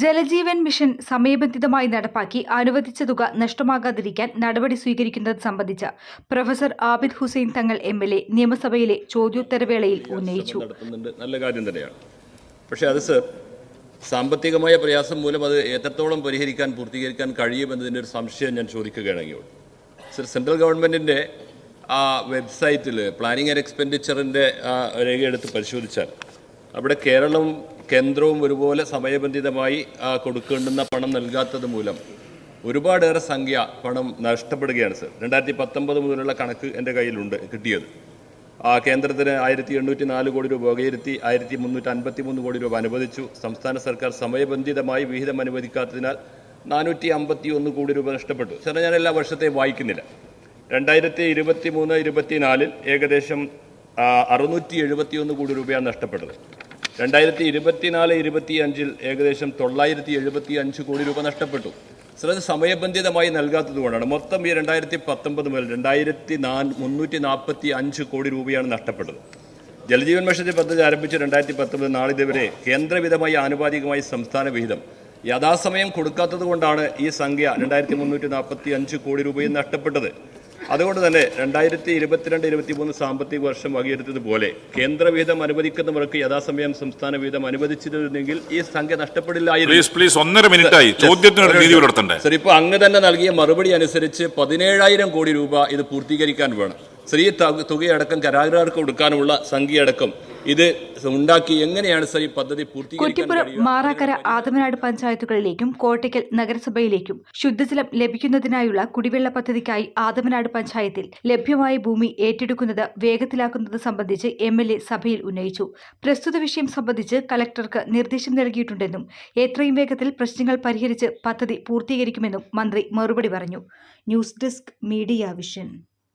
Jal Jeevan mission സമയബന്ധിതമായി നടപ്പാക്കി അനുവദിച്ച തുക നഷ്ടമാകാതിരിക്കാൻ നടപടി സ്വീകരിക്കുന്നത് സംബന്ധിച്ച് professor Abid Hussain Thangal M L A നിയമസഭയിലെ ചോദ്യോത്തരവേളയിൽ ഉന്നയിച്ചു. നല്ല കാര്യം തന്നെയാണ്. പക്ഷേ അത് സർ സാമ്പത്തികമായ പ്രയാസം മൂലം അത് എത്രത്തോളം പരിഹരിക്കാൻ പൂർത്തീകരിക്കാൻ കഴിയുമെന്നതിന്റെ ഒരു സംശയം ഞാൻ ചോദിക്കുകയാണെങ്കിൽ. സർ സെൻട്രൽ ഗവൺമെന്റിന്റെ ആ വെബ്സൈറ്റിൽ പ്ലാനിങ് ആൻഡ് എക്സ്പെൻഡിച്ചറിന്റെ ആ രേഖയെടുത്ത് പരിശോധിച്ചാൽ അവിടെ കേരളവും കേന്ദ്രവും ഒരുപോലെ സമയബന്ധിതമായി കൊടുക്കേണ്ടുന്ന പണം നൽകാത്തത് മൂലം ഒരുപാടേറെ സംഖ്യ പണം നഷ്ടപ്പെടുകയാണ് സർ. രണ്ടായിരത്തി പത്തൊമ്പത് മുതലുള്ള കണക്ക് എന്റെ കയ്യിലുണ്ട് കിട്ടിയത്. ആ കേന്ദ്രത്തിന് ആയിരത്തി എണ്ണൂറ്റി നാല് കോടി രൂപ വകയിരുത്തി ആയിരത്തി മുന്നൂറ്റി അൻപത്തി മൂന്ന് കോടി രൂപ അനുവദിച്ചു. സംസ്ഥാന സർക്കാർ സമയബന്ധിതമായി വിഹിതം അനുവദിക്കാത്തതിനാൽ നാനൂറ്റി അമ്പത്തി ഒന്ന് കോടി രൂപ നഷ്ടപ്പെട്ടു. സാറേ ഞാൻ എല്ലാ വർഷത്തെയും വായിക്കുന്നില്ല. രണ്ടായിരത്തി ഇരുപത്തി മൂന്ന് ഇരുപത്തിനാലിൽ ഏകദേശം അറുന്നൂറ്റി എഴുപത്തി ഒന്ന് കോടി രൂപയാണ് നഷ്ടപ്പെട്ടത്. രണ്ടായിരത്തി ഇരുപത്തിനാല് ഇരുപത്തി അഞ്ചിൽ ഏകദേശം തൊള്ളായിരത്തി എഴുപത്തി അഞ്ച് കോടി രൂപ നഷ്ടപ്പെട്ടു. സർ അത് സമയബന്ധിതമായി നൽകാത്തത് കൊണ്ടാണ് മൊത്തം ഈ രണ്ടായിരത്തി പത്തൊമ്പത് മുതൽ രണ്ടായിരത്തി നാ മുന്നൂറ്റി നാൽപ്പത്തി അഞ്ച് കോടി രൂപയാണ് നഷ്ടപ്പെട്ടത്. ജലജീവൻ മിഷന്റെ പദ്ധതി ആരംഭിച്ച് രണ്ടായിരത്തി പത്തൊമ്പത് നാളിതുവരെ കേന്ദ്രവിധമായി ആനുപാതികമായി സംസ്ഥാന വിഹിതം. യഥാസമയം കൊടുക്കാത്തത് കൊണ്ടാണ് ഈ സംഖ്യ രണ്ടായിരത്തി മുന്നൂറ്റി നാൽപ്പത്തി അഞ്ച് കോടി രൂപയും നഷ്ടപ്പെട്ടത്. അതുകൊണ്ട് തന്നെ രണ്ടായിരത്തി ഇരുപത്തിരണ്ട് ഇരുപത്തി മൂന്ന് സാമ്പത്തിക വർഷം വകയിരുത്തതുപോലെ കേന്ദ്രവിഹിതം അനുവദിക്കുന്നവർക്ക് യഥാസമയം സംസ്ഥാന വിഹിതം അനുവദിച്ചിരുന്നെങ്കിൽ ഈ സംഖ്യ നഷ്ടപ്പെടില്ലായിരുന്നു. സർ ഇപ്പോൾ അങ്ങ് തന്നെ നൽകിയ മറുപടി അനുസരിച്ച് പതിനേഴായിരം കോടി രൂപ ഇത് പൂർത്തീകരിക്കാൻ വേണം. സ്ത്രീ തുകയടക്കം കരാറുകാർക്ക് കൊടുക്കാനുള്ള സംഖ്യയടക്കം ഇത് ഉണ്ടാക്കി എങ്ങനെയാണ് സർ ഈ പദ്ധതി കുറ്റിപ്പുറം? മാറാക്കര ആദമനാട് പഞ്ചായത്തുകളിലേക്കും കോട്ടയ്ക്കൽ നഗരസഭയിലേക്കും ശുദ്ധജലം ലഭിക്കുന്നതിനായുള്ള കുടിവെള്ള പദ്ധതിക്കായി ആദമനാട് പഞ്ചായത്തിൽ ലഭ്യമായ ഭൂമി ഏറ്റെടുക്കുന്നത് വേഗത്തിലാക്കുന്നത് സംബന്ധിച്ച് എം എൽ എ സഭയിൽ ഉന്നയിച്ചു. പ്രസ്തുത വിഷയം സംബന്ധിച്ച് കലക്ടർക്ക് നിർദ്ദേശം നൽകിയിട്ടുണ്ടെന്നും എത്രയും വേഗത്തിൽ പ്രശ്നങ്ങൾ പരിഹരിച്ച് പദ്ധതി പൂർത്തീകരിക്കുമെന്നും മന്ത്രി മറുപടി പറഞ്ഞു. News desk media vision.